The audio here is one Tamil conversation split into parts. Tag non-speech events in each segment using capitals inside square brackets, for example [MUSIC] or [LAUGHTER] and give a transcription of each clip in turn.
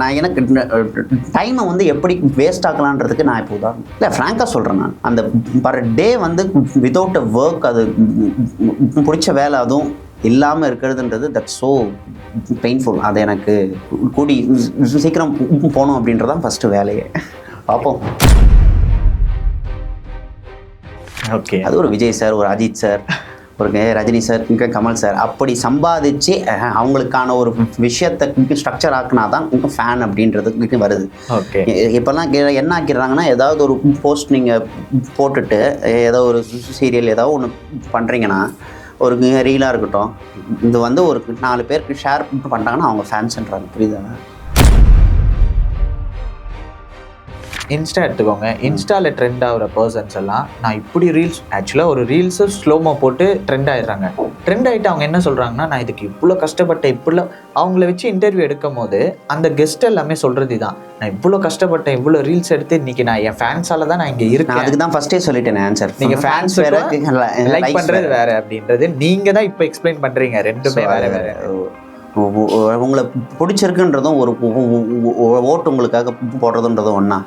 நான் எனக்கு டைமை வந்து எப்படி வேஸ்ட் ஆக்கலான்றதுக்கு நான் இப்போ உதாரணம். இல்லை ஃப்ராங்காக சொல்கிறேன் நான். அந்த பர் டே வந்து வித்தவுட் அ ஒர்க் அது பிடிச்ச வேலை அதுவும் இல்லாமல் இருக்கிறதுன்றது தட் ஸோ பெயின்ஃபுல் அது எனக்கு கூடி சீக்கிரம் போகணும் அப்படின்றதான் ஃபஸ்ட்டு வேலையே. பார்ப்போம். ஓகே அது ஒரு விஜய் சார் ஒரு அஜித் சார் ஒரு ரஜினி சார் இங்க கமல் சார் அப்படி சம்பாதிச்சு அவங்களுக்கான ஒரு விஷயத்தை ஸ்ட்ரக்சர் ஆக்குனா தான் ஃபேன் அப்படின்றது வருது. ஓகே இப்போல்லாம் என்ன ஆக்கிடுறாங்கன்னா ஏதாவது ஒரு போஸ்ட் நீங்கள் போட்டுட்டு ஏதோ ஒரு சீரியல் ஏதோ ஒன்று பண்ணுறீங்கன்னா ஒரு ரீலாக இருக்கட்டும் இது வந்து ஒரு நாலு பேருக்கு ஷேர் பண்ணிட்டாங்கன்னா அவங்க ஃபேன்ஸ்ன்றாங்க புரியுதா? இன்ஸ்டா எடுத்துக்கோங்க. இன்ஸ்டாவில் ட்ரெண்ட் ஆகிற பர்சன்ஸ் எல்லாம் நான் இப்படி ரீல்ஸ் ஆக்சுவலாக ஒரு ரீல்ஸு ஸ்லோமோ போட்டு ட்ரெண்ட் ஆயிடுறாங்க. ட்ரெண்ட் ஆகிட்டு அவங்க என்ன சொல்கிறாங்கன்னா நான் இதுக்கு இவ்வளோ கஷ்டப்பட்டேன் இவ்வளோ அவங்கள வச்சு இன்டர்வியூ எடுக்கும் போது அந்த கெஸ்ட் எல்லாமே சொல்கிறது தான் நான் இவ்வளோ கஷ்டப்பட்டேன் இவ்வளோ ரீல்ஸ் எடுத்து இன்னைக்கு நான் என் ஃபேன்ஸால தான் நான் இங்கே இருக்கேன். அதுக்கு தான் ஃபஸ்ட்டே சொல்லிட்டேன் ஆன்சர் நீங்க ஃபேன்ஸ் லைக் பண்றது வேற. அப்படின்றது நீங்க தான் இப்போ எக்ஸ்பிளைன் பண்றீங்க ரெண்டுமே வேற வேற. உங்களை பிடிச்சிருக்குன்றதும் ஒரு ஓட்டு உங்களுக்காக போடுறதுன்றதும் ஒன்றா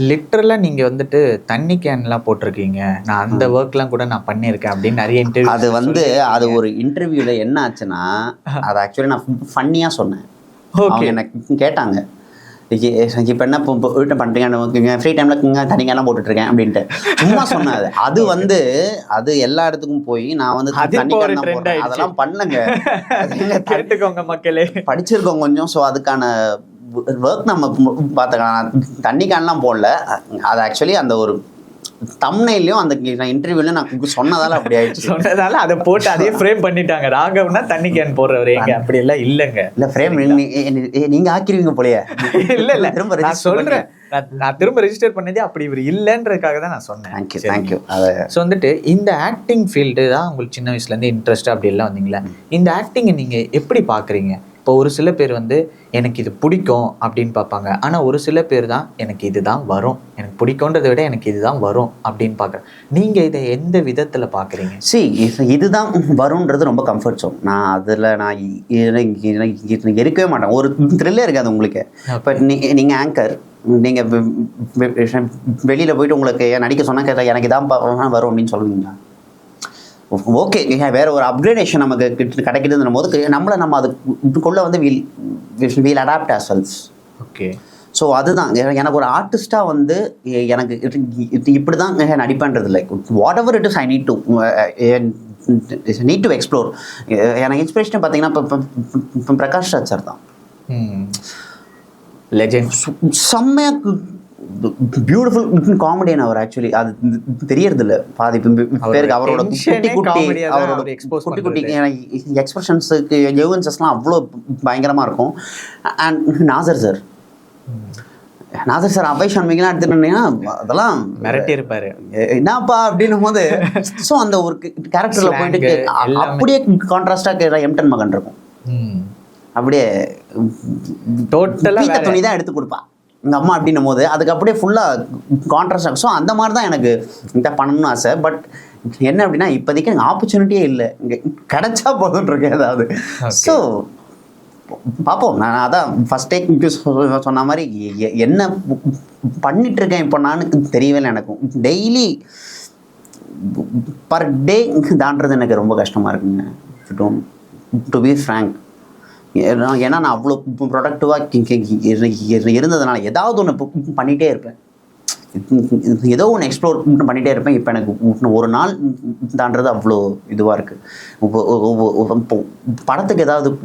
லிட்டரலாக நீங்கள் வந்துட்டு தண்ணி கேன்லாம் போட்டிருக்கீங்க. நான் அந்த ஒர்க்லாம் கூட நான் பண்ணியிருக்கேன் அப்படின்னு நிறைய இன்டர்வியூ அது வந்து அது ஒரு இன்டர்வியூல என்ன ஆச்சுன்னா அது ஆக்சுவலி நான் ஃபன்னியாக சொன்னேன். ஓகே என்ன கேட்டாங்க. இப்போ என்ன இப்போ வீட்டை பண்ணுறீங்க ஃப்ரீ டைமில் தண்ணிங்கெல்லாம் போட்டுட்ருக்கேன் அப்படின்ட்டு. சும்மா சொன்னது அது வந்து அது எல்லா இடத்துக்கும் போய் நான் வந்து. அதெல்லாம் [LAUGHS] த- கேட்டுக்கோங்க மக்களே. படிச்சிருக்கோம் கொஞ்சம் ஸோ அதுக்கான ஒர்க் நம்ம பார்த்துக்கலாம். தண்ணி கேன்லாம் போடல. அது ஆக்சுவலி அந்த ஒரு தம்னையிலையும் அந்த இன்டர்வியூலையும் நான் சொன்னதால அப்படி ஆயிடுச்சு. சொன்னதால அதை போட்டு அதே ஃப்ரேம் பண்ணிட்டாங்க. ராகவ்னா தண்ணி கேன் போடுறவர் எங்க? அப்படி எல்லாம் இல்லைங்க. இல்ல ஃப்ரேம் நீங்க ஆக்கிருவீங்க போலயே. இல்ல இல்ல. திரும்ப நான் சொல்றேன். நான் திரும்ப ரெஜிஸ்டர் பண்ணதே அப்படி இவர் இல்லைன்றதுக்காக தான் நான் சொன்னேன். தேங்க்யூ. தேங்க்யூ ஸோ வந்துட்டு இந்த ஆக்டிங் ஃபீல்டு தான் உங்களுக்கு சின்ன வயசுலேருந்து இன்ட்ரெஸ்ட் அப்படி எல்லாம் வந்தீங்களா? இந்த ஆக்டிங்கை நீங்கள் எப்படி பார்க்குறீங்க? இப்போ ஒரு சில பேர் வந்து எனக்கு இது பிடிக்கும் அப்படின்னு பார்ப்பாங்க. ஆனால் ஒரு சில பேர் தான் எனக்கு இதுதான் வரும். எனக்கு பிடிக்கும்ன்றதை விட எனக்கு இதுதான் வரும் அப்படின்னு பார்க்குறேன் நீங்கள் இதை எந்த விதத்தில் பார்க்குறீங்க? சி இதுதான் வரும்ன்றது ரொம்ப கம்ஃபர்ட் ஜோன் நான் அதில் நான் இருக்கவே மாட்டேன். ஒரு த்ரில்லே இருக்காது உங்களுக்கு. இப்போ நீங்கள் ஆங்கர் நீங்கள் வெளியில் போயிட்டு உங்களுக்கு நடிக்க சொன்னா கேட்டா எனக்கு இதான் வரும் அப்படின்னு சொல்லுவீங்களா? ஓகே வேற ஒரு அப்கிரேடேஷன் நமக்கு கிட்ட- கிடைக்குதுன்னும் போது நம்மளை நம்ம அதுக்குள்ளே வந்து wheel wheel adapt cells okay so அதுதான். எனக்கு ஒரு ஆர்டிஸ்ட்டாக வந்து எனக்கு இப்படி தான் நடிப்பேன்றது இல்லை whatever it is I need to need to explore எனக்கு இன்ஸ்பிரேஷன் பார்த்தீங்கன்னா இப்போ இப்போ பிரகாஷ் ராஜ் சார் தான். லெஜெண்ட் செம்மையாக பியூட்டிஃபுல் காமெடியன் அவர் ஆக்சுவலி அது தெரியறது இல்ல பாதி பேருக்கு அவரோட குட்டி குட்டி அவரோட குட்டி குட்டி. எக்ஸ்பிரஷன்ஸுக்கு எவின்சஸ்லாம் அவ்வளோ பயங்கரமா இருக்கும் and Nassar sir Nassar sir Abhay சண்மிகலாம் எடுத்துட்டீங்கன்னா அதெல்லாம் மிரட்டி இருப்பாரு என்னப்பா அப்படின்னும் போது ஸோ அந்த ஒரு கேரக்டர்ல போயிட்டு. அப்படியே கான்ட்ராஸ்டாக எம்டன் மகன் இருக்கும் அப்படியே வேற. துணி தான் எடுத்து கொடுப்பா எங்கள் அம்மா அப்படின்னும் போது அதுக்கு அப்படியே ஃபுல்லாக கான்ட்ராஸ்ட் ஆகும். ஸோ அந்த மாதிரி தான் எனக்கு இதை பண்ணணும்னு ஆசை. பட் என்ன அப்படின்னா இப்போதைக்கு எனக்கு ஆப்பர்ச்சுனிட்டியே இல்லை. இங்கே கிடைச்சா போதும் இருக்கேன் ஏதாவது ஸோ பார்ப்போம் நான் அதான் ஃபஸ்ட் டேக் சொன்ன மாதிரி என்ன பண்ணிட்டு இருக்கேன் இப்போ நான் தெரியவே எனக்கும் டெய்லி பர் டே தாண்டது எனக்கு ரொம்ப கஷ்டமாக இருக்குங்க. டு பி ஃப்ரேங்க் ஏன்னா நான் அவ்வளோ ப்ரொடக்டிவாக இருந்ததுனால ஏதாவது ஒன்று பண்ணிகிட்டே இருப்பேன். ஏதோ ஒன்று எக்ஸ்ப்ளோர் பண்ணிகிட்டே இருப்பேன். இப்போ எனக்கு இன்னும் ஒரு நாள் தான்றது அவ்வளோ இதுவாக இருக்குது படத்துக்கு ஏதாவது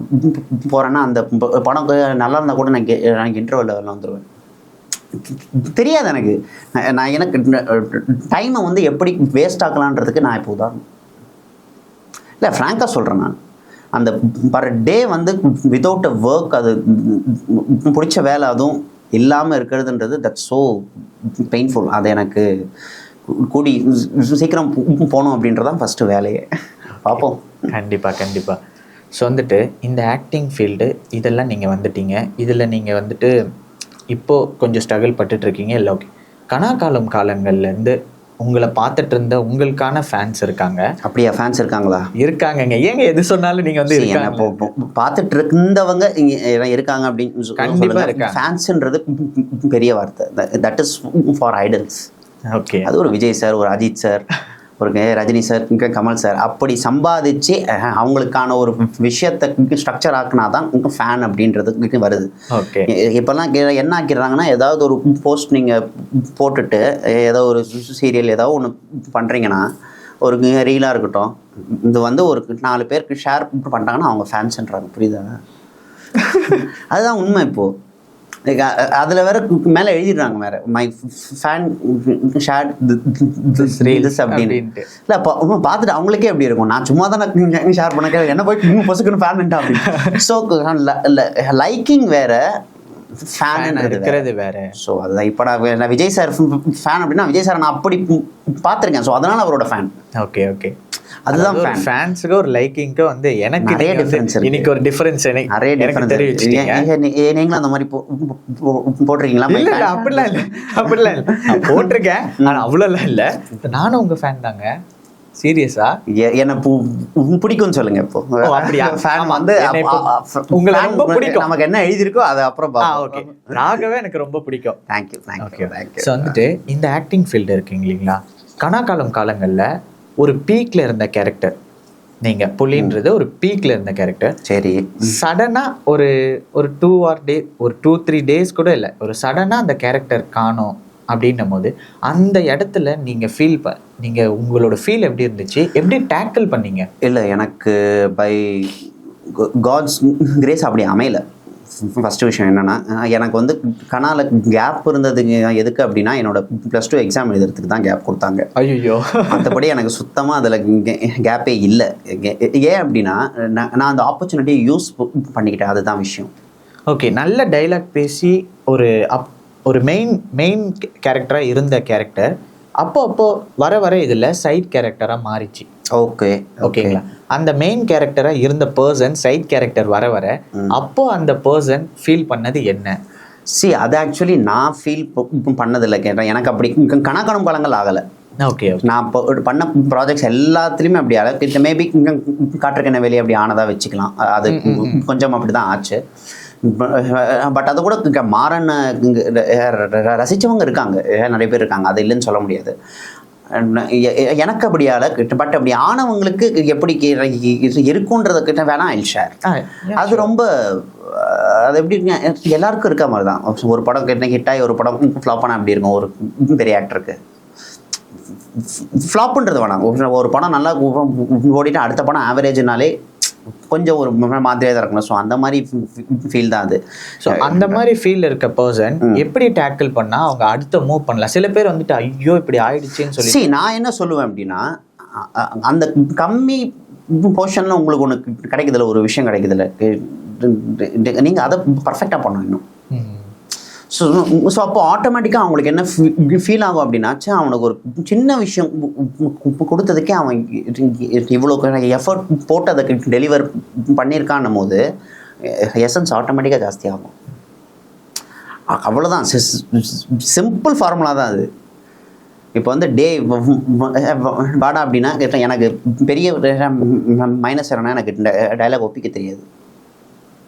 போகிறேன்னா அந்த படம் நல்லா இருந்தால் கூட நான் கே- எனக்கு இன்டர்வலில் வந்துடுவேன் தெரியாது எனக்கு. நான் எனக்கு டைமை வந்து எப்படி வேஸ்ட் ஆக்கலான்றதுக்கு நான் இப்போ உதாரணம். இல்லை ஃப்ராங்காக சொல்கிறேன் நான். அந்த பர் டே வந்து வித்தவுட் அ ஒர்க் அது பிடிச்ச வேலை அதுவும் இல்லாமல் இருக்கிறதுன்றது தட் ஸோ பெயின்ஃபுல் அது எனக்கு கூடி சீக்கிரம் போகணும் அப்படின்றதான் ஃபஸ்ட்டு வேலையே. பார்ப்போம். கண்டிப்பாக கண்டிப்பாக ஸோ வந்துட்டு இந்த ஆக்டிங் ஃபீல்டு இதெல்லாம் நீங்கள் வந்துட்டீங்க. இதில் நீங்கள் வந்துட்டு இப்போது கொஞ்சம் ஸ்ட்ரகிள் பட்டுட்ருக்கீங்க இல்லை ஓகே கனாகாலம் காலங்கள்லேருந்து உங்களை பார்த்துட்டு இருந்த உங்களுக்கான ஃபேன்ஸ் இருக்காங்க. அப்படியா ஃபேன்ஸ் இருக்காங்களா? இருக்காங்கங்க. ஏங்க எது சொன்னாலும் நீங்க வந்து பார்த்துட்டு இருந்தவங்க இருக்காங்க. அப்படின்னு சொ- கண்டிப்பா சொல்லுங்க. இருக்காங்க. ஃபேன்ஸ்ன்றது பெரிய வார்த்தை. That is for idols okay அது ஒரு விஜய் சார் ஒரு அஜித் சார். ஒரு ரஜினி சார் கமல் சார் அப்படி சம்பாதிச்சு அவங்களுக்கான ஒரு விஷயத்தை ஸ்ட்ரக்சர் ஆக்குனா தான் ஃபேன் அப்படின்றது வருது. ஓகே இப்பெல்லாம் என்ன ஆக்கிடுறாங்கன்னா ஏதாவது ஒரு போஸ்ட் நீங்கள் போட்டுட்டு ஏதோ ஒரு சீரியல் ஏதோ ஒன்று பண்ணுறீங்கன்னா ஒரு ரீலாக இருக்கட்டும் இது வந்து ஒரு நாலு பேருக்கு ஷேர் பண்ணுறாங்கன்னா அவங்க ஃபேன்ஸ்ன்றாங்க புரியுதா? [LAUGHS] அதுதான் உண்மை இப்போது அதில் வேற மேலே எழுதிடுறாங்க வேற. மை ஃபேன் ஷேர் திஸ் அப்படின்னு. அப்படின்ட்டு. இல்லை இப்போ பார்த்துட்டு அவங்களுக்கே எப்படி இருக்கும்? நான் சும்மா தான் ஷேர் பண்ண என்ன போய் இன்னும் பொசுக்குன்னு ஃபேன் அப்படின்னு. [LAUGHS] ஸோ லைக்கிங் வேற ஃபேன் இருக்கிறது வேற. ஸோ அதுதான். இப்போ நான் விஜய் சார் ஃபேன் அப்படின்னா விஜய் சார் நான் அப்படி பார்த்துருக்கேன். ஸோ அதனால அவரோட ஃபேன் ஓகே ஓகே அதுதான். ஃபேன்ஸுக்கு ஒரு லைக்கிங்க்கு வந்து எனக்கு நிறைய இருக்கு. இன்னைக்கு ஒரு டிஃபரன்ஸ் எனக்கு நிறைய டிஃபரன்ஸ் தெரிவிச்சிட்டீங்க. நீங்களும் அந்த மாதிரி போட்டிருக்கீங்களா? இல்ல இல்ல அப்படிலாம் இல்ல. அப்படிலாம் இல்ல. [LAUGHS] நான் போட்டிருக்கேன். ஆனா அவ்வளவுலாம் இல்ல. நானும் உங்க ஃபேன் தாங்க. சீரியஸா என்ன பு- பிடிக்கும்னு சொல்லுங்க இப்போ. அப்படியா? [LAUGHS] ஃபேன். வந்து உங்களை ரொம்ப பிடிக்கும். நமக்கு என்ன எழுதியிருக்கோ அதை அப்புறம் ஓகே. ராகவே எனக்கு ரொம்ப பிடிக்கும். தேங்க்யூ தேங்க்யூ ஸோ வந்துட்டு இந்த ஆக்டிங் ஃபீல்டு இருக்கீங்க இல்லைங்களா? கனாகாலம் காலங்கள்ல ஒரு பீக்ல இருந்த கேரக்டர் நீங்க புலின்றது ஒரு பீக்ல இருந்த கேரக்டர் சரி. சடனா ஒரு ஒரு டூ ஆர் டே ஒரு டூ த்ரீ டேஸ் கூட இல்லை. ஒரு சடனா அந்த கேரக்டர் காணோம் அப்படின்னும் போது அந்த இடத்துல நீங்க ஃபீல் ப நீங்க உங்களோட ஃபீல் எப்படி இருந்துச்சு? எப்படி டேக்கிள் பண்ணீங்க? இல்லை எனக்கு பை காட்ஸ் கிரேஸ் அப்படி அமையல. ஃபஸ்ட்டு விஷயம் என்னென்னா எனக்கு வந்து கனால கேப் இருந்ததுங்க எதுக்கு அப்படின்னா என்னோட ப்ளஸ் டூ எக்ஸாம் எழுதுறதுக்கு தான் கேப் கொடுத்தாங்க. ஐயோ மற்றபடி எனக்கு சுத்தமாக அதில் கேப்பே இல்லை. ஏன் அப்படின்னா நான் நான் அந்த ஆப்பர்ச்சுனிட்டியை யூஸ் பண்ணிக்கிட்டேன். அதுதான் விஷயம். ஓகே நல்ல டைலாக் பேசி ஒரு அப் ஒரு மெயின் மெயின் கேரக்டராக இருந்த கேரக்டர் அப்போ அப்போ வர வர இதில் சைட் கேரக்டராக மாறிச்சு. ஓகே ஓகேங்களா அந்த மெயின் கேரக்டராக இருந்த பர்சன் சைட் கேரக்டர் வர வர அப்போ அந்த பர்சன் ஃபீல் பண்ணது என்ன? சி அது ஆக்சுவலி நான் ஃபீல் பண்ணதில்லை கேட்டேன் எனக்கு அப்படி கணக்கணும் பழங்கள் ஆகலை. ஓகே நான் இப்போ பண்ண ப்ராஜெக்ட்ஸ் எல்லாத்துலேயுமே அப்படி ஆகலை. மேபி காற்றுக்கெண்ண வெளியே அப்படி ஆனதாக வச்சுக்கலாம். அது கொஞ்சம் அப்படி தான் ஆச்சு. பட் அது கூட மாறன் இங்க ர- ர- ரசிச்சவங்க இருக்காங்க. நிறைய பேர் இருக்காங்க. அது இல்லைன்னு சொல்ல முடியாது. எனக்கு அப்படியால பட் அப்படி ஆனவங்களுக்கு எப்படி இருக்குன்றத கிட்ட வேணா ஐல் ஷேர் அது ரொம்ப அது எப்படி எல்லாருக்கும் இருக்க மாதிரி தான். ஒரு படம் கிட்ட ஹிட் ஆகி ஒரு படம் ஃப்ளாப் பண்ணால் அப்படி இருக்கும்? ஒரு பெரிய ஆக்டருக்கு ஃப்ளாப்புன்றது வேணாம். ஒரு படம் நல்லா ஓடிட்டு அடுத்த படம் ஆவரேஜ்னாலே கொஞ்சம் ஒரு மாதிரியாக தான் இருக்கணும். ஸோ அந்த மாதிரி ஃபீல் தான் அது. ஸோ அந்த மாதிரி ஃபீல் இருக்க பர்சன் எப்படி டேக்கிள் பண்ணா அவங்க அடுத்த மூவ் பண்ணலாம்? சில பேர் வந்துட்டு ஐயோ இப்படி ஆயிடுச்சுன்னு சொல்லி நான் என்ன சொல்லுவேன் அப்படின்னா அந்த கம்மி போர்ஷனில் உங்களுக்கு ஒன்று கிடைக்குதுல ஒரு விஷயம் கிடைக்குதுல நீங்கள் அதை பர்ஃபெக்டாக பண்ணணும் இன்னும். ஸோ ஸோ அப்போ ஆட்டோமேட்டிக்காக அவங்களுக்கு என்ன ஃபீல் ஆகும் அப்படின்னாச்சு அவனுக்கு ஒரு சின்ன விஷயம் கொடுத்ததுக்கே அவன் இவ்வளோ எஃபர்ட் போட்டு அதை டெலிவர் பண்ணியிருக்கான்னும் போது எசன்ஸ் ஆட்டோமேட்டிக்காக ஜாஸ்தி ஆகும். அ- சிம்பிள் ஃபார்முலா தான் அது. இப்போ வந்து டே வாடா அப்படின்னா எனக்கு பெரிய மைனஸ் என்னன்னா எனக்கு டைலாக் ஒப்பிக்க தெரியாது.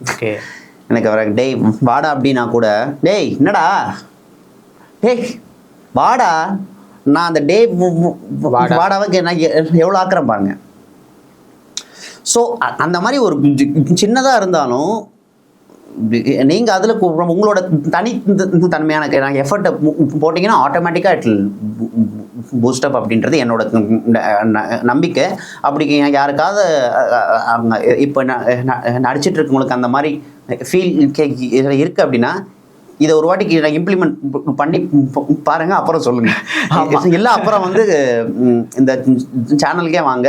ஓகே எனக்கு அவர் டேய் வாடா அப்படின்னா கூட டேய் என்னடா? டேய் வாடா. நான் அந்த டே வாடா. வாடாவுக்கு நான் எவ்வளோ ஆக்குறேன் பாருங்க. ஸோ அந்த மாதிரி ஒரு சின்னதாக இருந்தாலும் நீங்கள் அதில் உங்களோட தனி தன்மையான நாங்கள் எஃபர்ட்டை போட்டிங்கன்னா ஆட்டோமேட்டிக்காக இட் பூஸ்டப் அப்படின்றது என்னோட நம்பிக்கை. அப்படி யாருக்காவது இப்போ நடிச்சிட்டு இருக்கவங்களுக்கு அந்த மாதிரி ஃபீல் இருக்குது அப்படின்னா இதை ஒரு வாட்டிக்கு நான் இம்ப்ளிமெண்ட் பண்ணி பாருங்க அப்புறம் சொல்லுங்க. இல்லை அப்புறம் வந்து இந்த சேனலுக்கே வாங்க.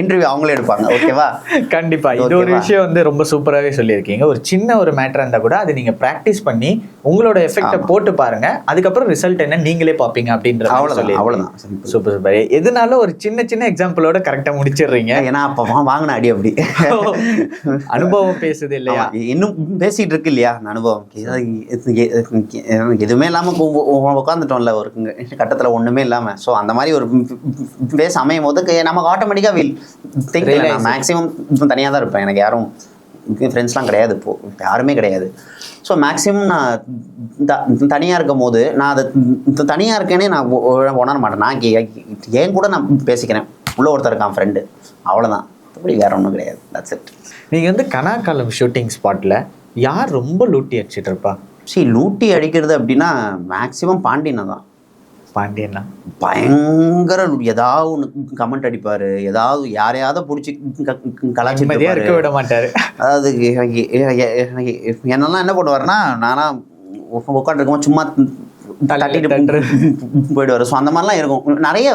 இன்டர்வியூ அவங்களே எடுப்பாங்க ஓகேவா? கண்டிப்பா. இது ஒரு? விஷயம் வந்து ரொம்ப சூப்பராகவே சொல்லியிருக்கீங்க. ஒரு சின்ன ஒரு மேட்டர் இருந்தா கூட அதை நீங்க ப்ராக்டிஸ் பண்ணி உங்களோட எஃபெக்ட்டை போட்டு பாருங்க. அதுக்கப்புறம் ரிசல்ட் என்ன நீங்களே பார்ப்பீங்க அப்படின்ற அவ்வளவுதான் simple. சூப்பர் சூப்பர் எதுனால ஒரு சின்ன சின்ன எக்ஸாம்பிளோட கரெக்டா முடிச்சிடுறீங்க. ஏன்னா அப்ப வாங்கின அடி அப்படி. அனுபவம் பேசுது இல்லையா? இன்னும் பேசிட்டு இருக்கு இல்லையா? அனுபவம் எதுவுமே இல்லாம உட்காந்துட்டோம்ல ஒரு கட்டத்துல ஒண்ணுமே இல்லாம. சோ அந்த மாதிரி ஒரு பேச அமையும் போது நமக்கு ஆட்டோமேட்டிக்கா வில் திங்க் நான் மேக்ஸிமம் தனியா தான் இருப்பேன். எனக்கு யாரும் ஃப்ரெண்ட்ஸ்லாம் கிடையாது இப்போ. யாருமே கிடையாது. ஸோ மேக்ஸிமம் நான் த- தனியா இருக்கும் போது நான் அதை தனியா இருக்கேனே நான் உணர மாட்டேன். நான் கே- என் கூட நான் பேசிக்கிறேன். உள்ள ஒருத்தர் இருக்கான் ஃப்ரெண்டு அவ்வளவுதான். அப்படி வேற ஒன்றும் கிடையாது. தட்ஸ் இட் நீங்க வந்து கனாக்காலம் ஷூட்டிங் ஸ்பாட்ல யார் ரொம்ப லூட்டி அடிச்சிட்டு இருப்பா சரி லூட்டி அடிக்கிறது அப்படின்னா மேக்ஸிமம் பாண்டியனை தான் பாண்டியன்னா பயங்கர. ஏதாவது ஒன்று கமெண்ட் அடிப்பாரு ஏதாவது யாரையாவது பிடிச்சி நிம்மதியா இருக்க. விட மாட்டாரு அதாவது என்னெல்லாம் என்ன பண்ணுவாருன்னா நானா உட்காந்துருக்கோம் சும்மா தட்டிட்டு. போயிடுவாரு ஸோ அந்த மாதிரிலாம் இருக்கும் நிறைய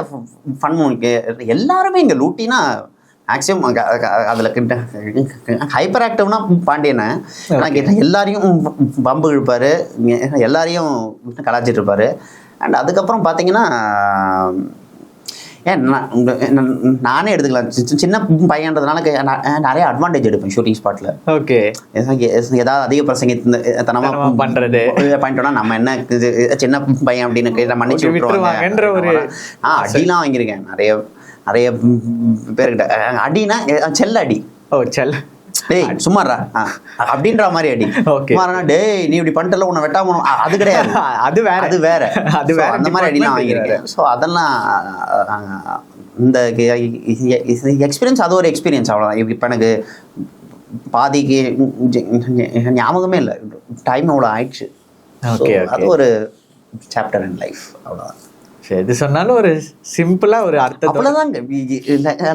ஃபன் எல்லாருமே இங்கே லூட்டினா மேக்ஸிமம் அதில் ஹைப்பர் ஆக்டிவ்னா பாண்டியனை. ஆனால் கேட்டால் எல்லாரையும் பம்பு இழுப்பாரு. எல்லாரையும் கலாச்சிட்டு இருப்பாரு. அண்ட் அதுக்கப்புறம் பார்த்தீங்கன்னா ஏன் நான் எடுத்துக்கலாம். சின்ன பையன்றதுனால நிறைய அட்வான்டேஜ் எடுப்பேன் ஷூட்டிங் ஸ்பாட்டில் ஓகே ஏதாவது அதிக பிரசங்க தனமா பண்றது. பண்ணிட்டோம்னா நம்ம என்ன சின்ன பையன் அப்படின்னு கேட்டா மன்னிச்சு ஒரு ஆ அடிலாம் வாங்கியிருக்கேன். நிறைய நிறைய பேர்கிட்ட. அடினா செல்ல அடி. ஓ செல் டேய் சும்மாறா அப்படின்ற மாதிரி அடி. சும்மாறா டேய் நீ இப்படி பண்ணிட்டல உன்னை வெட்டாம அது கிடையாது. [LAUGHS] அது வேற. அது வேற. அது வேற. அந்த மாதிரி அடிலாம் வாங்கியிருக்கேன். ஸோ அதெல்லாம் இந்த எக்ஸ்பீரியன்ஸ் அது ஒரு எக்ஸ்பீரியன்ஸ் அவ்வளோதான் இப்போ எனக்கு பாதிக்கு ஞாபகமே இல்லை. டைம் அவ்வளோ ஆயிடுச்சு. Okay. அது ஒரு சாப்டர் இன் லைஃப் அவ்வளோதான் சரி, எது சொன்னாலும் ஒரு சிம்பிளாக ஒரு அர்த்தத்தோட. அவ்வளோதாங்க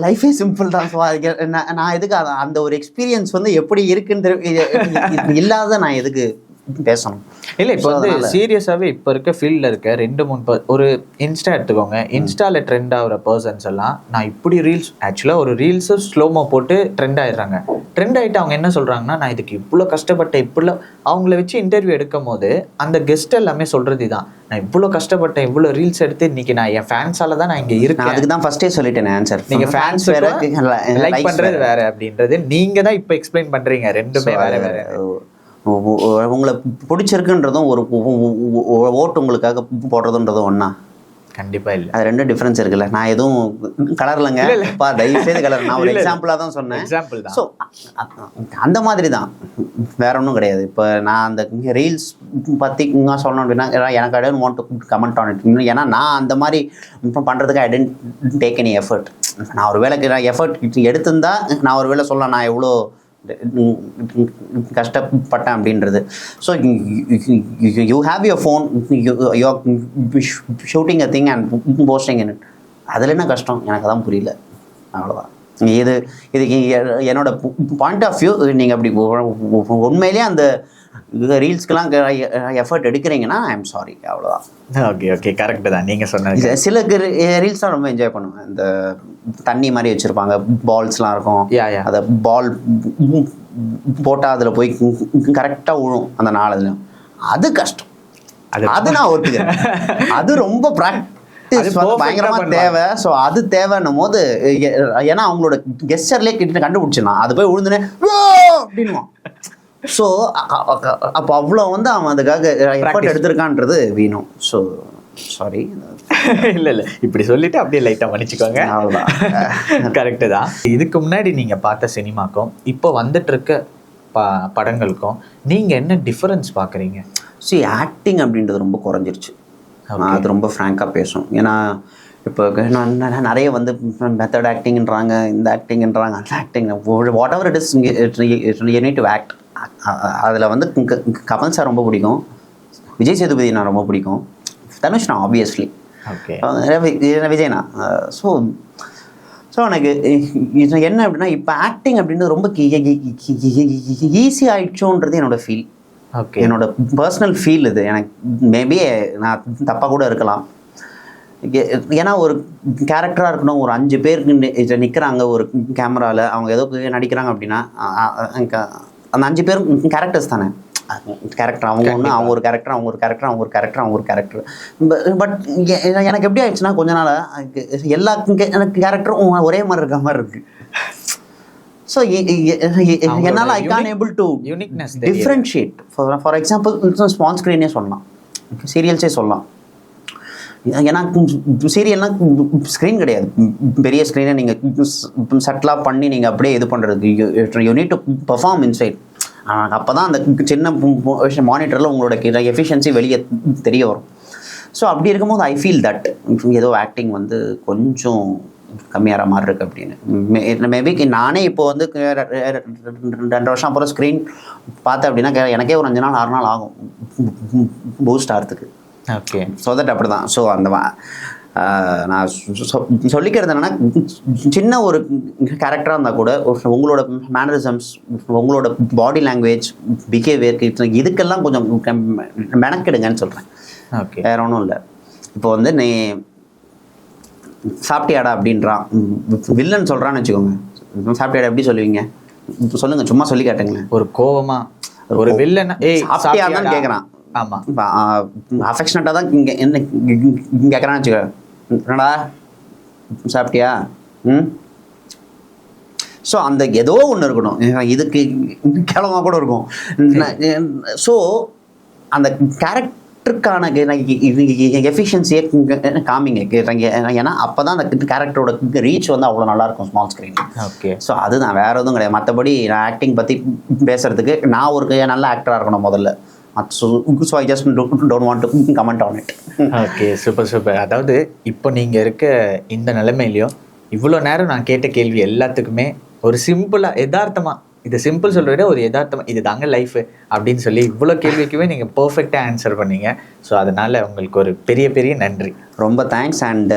லைஃபே சிம்பிள் தான். ஸோ அதுக்கு நான் நான் எதுக்கு அந்த ஒரு எக்ஸ்பீரியன்ஸ் வந்து எப்படி இருக்குன்னு தெரி- இல்லாத நான் எதுக்கு பேசணும்? இல்ல இப்போ வந்து சீரியஸாவே இப்போ இருக்க ஃபீல்ட்ல இருக்க ரெண்டு மூணு ஒரு இன்ஸ்டா எடுத்துக்கோங்க. இன்ஸ்டால ட்ரெண்ட் ஆகுற பர்சன்ஸ் எல்லாம் நான் இப்படி ரீல்ஸ் ஆக்சுவலா ஒரு ரீல்ஸ் ஸ்லோமோ போட்டு ட்ரெண்ட் ஆயிடுறாங்க. ட்ரெண்ட் ஆயிட்டு அவங்க என்ன சொல்றாங்கன்னா நான் இதுக்கு இவ்வளோ கஷ்டப்பட்டேன் இவ்வளோ அவங்கள வச்சு இன்டர்வியூ எடுக்கும் போது அந்த கெஸ்ட் எல்லாமே சொல்றது இதான் நான் இவ்வளோ கஷ்டப்பட்டேன் இவ்வளோ ரீல்ஸ் எடுத்து இன்னைக்கு நான் என் ஃபேன்ஸால தான் நான் இங்க இருக்கேன். அதுக்கு தான் ஃபர்ஸ்டே சொல்லிட்டேன் ஆன்சர் நீங்க ஃபேன்ஸ் வேற லைக் பண்றது வேற. அப்படின்றது. நீங்க தான் இப்போ எக்ஸ்பிளைன் பண்றீங்க ரெண்டுமே வேற வேற உங்களை பிடிச்சிருக்குன்றதும் ஒரு ஓட்டு உங்களுக்காக போடுறதுன்றதும் ஒண்ணா? கண்டிப்பா இல்ல. அது ரெண்டும் டிஃபரன்ஸ் இருக்குல்ல. நான் எதுவும் கலர்லங்க. பா தயவு செய்து கலர் நான் ஒரு இல்ல, இல்ல. எக்ஸாம்பிளா தான் சொன்னேன். எக்ஸாம்பிள் ஸோ அந்த மாதிரி தான். வேற ஒன்றும் கிடையாது. இப்போ நான் அந்த ரீல்ஸ் பற்றி சொல்லணும் அப்படின்னா எனக்கு I don't want to comment on it ஏன்னா நான் அந்த மாதிரி பண்ணுறதுக்கு I didn't take any effort நான் ஒரு வேலைக்கு நான் எஃபர்ட் எடுத்திருந்தா நான் ஒரு வேலை சொல்லலாம் நான் எவ்வளோ கஷ்டப்பட்டேன் அப்படின்றது. So you have your phone you shooting a thing and posting in it அதில் என்ன கஷ்டம்? எனக்கு அதான் புரியல. அவ்வளோதான் இது இதுக்கு என்னோட பாயிண்ட் ஆஃப் வியூ நீங்கள் அப்படி உ- உ- உண்மையிலேயே அந்த ரீல்ஸ்க்கெலாம் எஃபர்ட் எடுக்கிறீங்கன்னா ஐ எம் சாரி அவ்வளோதான் ஓகே ஓகே கரெக்ட் தான். நீங்க சொன்னது சில ரீல்ஸ் தான் ரொம்ப என்ஜாய் பண்ணுவேன். இந்த தண்ணி மாதிரி வச்சுருப்பாங்க பால்ஸ்லாம் இருக்கும். அதை பால் போட்டால் அதில் போய் கரெக்டாக விழும் அந்த நாலுலையும் அது கஷ்டம். அது- அது நான் ஒத்துக்கிறேன். அது ரொம்ப ப்ராக்டிஸ் பயங்கரமா. தேவை. ஸோ அது தேவைன்னும் போது ஏன்னா அவங்களோட கெஸ்டர்லேயே கிட்ட கண்டுபிடிச்சிடலாம். அது போய் விழுந்துனே அப்படின்வான் ஸோ அப்போ அவ்வளோ வந்து அவன் அதுக்காக எஃபர்ட். எடுத்திருக்கான்றது வீணும் ஸோ சாரி இல்ல இல்ல. இப்படி சொல்லிட்டு அப்படியே லைட்டா மன்னிச்சுக்கோங்க. அவ்வளோதான் கரெக்டு [LAUGHS] தான். இதுக்கு முன்னாடி நீங்க பார்த்த சினிமாக்கும் இப்போ வந்துட்டு இருக்க ப படங்களுக்கும் நீங்க என்ன டிஃபரன்ஸ் பாக்குறீங்க சி ஆக்டிங் அப்படின்றது ரொம்ப குறைஞ்சிருச்சு. அது ரொம்ப ஃப்ராங்காக பேசும். ஏன்னா இப்போ நான் நான் நிறைய வந்து மெத்தட் ஆக்டிங்ன்றாங்க இந்த ஆக்டிங்ன்றாங்க அந்த acting whatever it is you need to act அதில் வந்து க- கமல் சார் ரொம்ப பிடிக்கும். விஜய் சேதுபதி நான் ரொம்ப பிடிக்கும். தனுஷ் நான் ஆப்வியஸ்லி ஓகே. விஜய்னா ஸோ ஸோ எனக்கு என்ன அப்படின்னா இப்போ ஆக்டிங் அப்படின்றது ரொம்ப ஈஸி ஆயிடுச்சோன்றது என்னோட ஃபீல் என்னோட பர்சனல் ஃபீல் இது. எனக்கு மேபி நான் தப்பாக கூட இருக்கலாம். ஏன்னா ஒரு கேரக்டராக இருக்கணும். ஒரு அஞ்சு பேர் நிற்கிறாங்க ஒரு கேமராவில் அவங்க ஏதோ நடிக்கிறாங்க அப்படின்னா அந்த அஞ்சு பேரும் கேரக்டர்ஸ் தானே. கேரக்டர் அவங்க ஒன்று அவங்க ஒரு கேரக்டர் அவங்க ஒரு கேரக்டர் அவங்க ஒரு கேரக்டர் அவங்க ஒரு கேரக்டர் பட் எனக்கு எப்படி ஆயிடுச்சுன்னா கொஞ்ச நாள் எல்லா கே- எனக்கு கேரக்டரும் ஒரே மாதிரி இருக்க மாதிரி இருக்கு. ஸோ என்னால் ஐ கான் ஏபிள் டு தெரியுது. Differentiate for for example small ஸ்க்ரீனே சொல்லலாம். சீரியல்ஸே சொல்லலாம். ஏன்னா சீரியல்னா ஸ்க்ரீன் கிடையாது. பெரிய ஸ்க்ரீனை நீங்கள் செட்டிலாக பண்ணி நீங்கள் அப்படியே இது பண்ணுறதுக்கு you need to perform inside அப்போ தான் அந்த சின்ன மானிட்டரில் உங்களோட எஃபிஷியன்சி வெளியே தெரிய வரும். ஸோ அப்படி இருக்கும்போது ஐ ஃபீல் தட் ஏதோ ஆக்டிங் வந்து கொஞ்சம் கம்மியாகிற மாதிரி இருக்கு அப்படின்னு. மேபி நானே இப்போ வந்து ரெண்டு வருஷம் அப்புறம் ஸ்க்ரீன் பார்த்தேன் அப்படின்னா எனக்கே ஒரு அஞ்சு நாள் ஆறு நாள் ஆகும். பூஸ்ட் ஆகிறதுக்கு ஓகே ஸோ தட் அப்படி தான் ஸோ அந்த நான் சொல்லிக்கிறது என்னன்னா சின்ன ஒரு கேரக்டராக இருந்தால் கூட உங்களோட மேனரிசம்ஸ் உங்களோட பாடி லாங்குவேஜ் பிஹேவியர் இதுக்கெல்லாம் கொஞ்சம் மெனக்கெடுங்கன்னு சொல்கிறேன் ஓகே வேற ஒன்றும் இல்லை. இப்போ வந்து நீ சாப்பிட்டியாடா அப்படின்றான். வில்லன் சொல்கிறான்னு வச்சுக்கோங்க. சாப்பிட்டியாடா எப்படி சொல்லுவீங்க? சொல்லுங்க சும்மா சொல்லி காட்டுங்களேன். ஒரு கோவமா ஒரு வில்லன் ஏய் சாப்பிட்டியான்னு சாப்பிட்டியாடா? கேட்குறான் ஆமா. அஃபெக்ஷனட்டாக தான் இங்கே என்ன கேட்குறான்னு வச்சுக்க. என்னடா? சாப்பிட்டியா? ம்? ஸோ அந்த ஏதோ ஒன்று இருக்கணும். இதுக்கு கேளமாக கூட இருக்கும். ஸோ அந்த கேரக்டருக்கான எஃபிஷியன்சியை காமிங்க ஏன்னா அப்போ தான் அந்த கேரக்டரோட ரீச் வந்து அவ்வளோ நல்லாயிருக்கும் ஸ்மால் ஸ்க்ரீன் ஓகே ஸோ அதுதான் வேற எதுவும் கிடையாது. மற்றபடி நான் ஆக்டிங் பற்றி பேசுறதுக்கு நான் ஒரு நல்ல ஆக்டராக இருக்கணும் முதல்ல. So I just don't want to comment on it okay super super அதாவது இப்போ நீங்க இருக்க இந்த நிலைமையிலையும் இவ்வளோ நேரம் நான் கேட்ட கேள்வி எல்லாத்துக்குமே ஒரு சிம்பிளா யதார்த்தமா இது சிம்பிள் சொல்றத விட ஒரு யதார்த்தமா இது தாங்க லைஃப் அப்படின்னு சொல்லி இவ்வளோ கேள்விக்குமே நீங்க பெர்ஃபெக்டாக ஆன்சர் பண்ணீங்க. ஸோ அதனால உங்களுக்கு ஒரு பெரிய பெரிய நன்றி. ரொம்ப தேங்க்ஸ் அண்ட்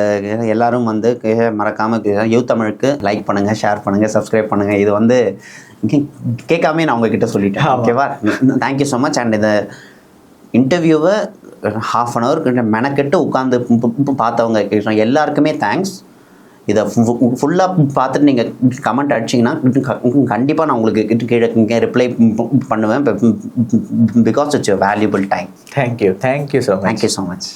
எல்லாரும் வந்து கே- மறக்காம யூ தமிழுக்கு லைக் பண்ணுங்க ஷேர் பண்ணுங்க சப்ஸ்கிரைப் பண்ணுங்க. இது வந்து கேட்காம நான் உங்ககிட்ட சொல்லிட்டேன். ஓகேவா தேங்க்யூ ஸோ மச் அண்ட் இந்த இன்டர்வியூவை ஹாஃப் அன் ஹவர் மெனக்கெட்டு உட்காந்து பார்த்தவங்க கேட்குறோம் எல்லாருக்குமே தேங்க்ஸ் இதை ஃபுல்லாக பார்த்துட்டு நீங்கள் கமெண்ட் அடிச்சிங்கன்னா கண்டிப்பாக நான் உங்களுக்கு கீழே ரிப்ளை பண்ணுவேன். Because it's valuable time thank you thank you so thank you so much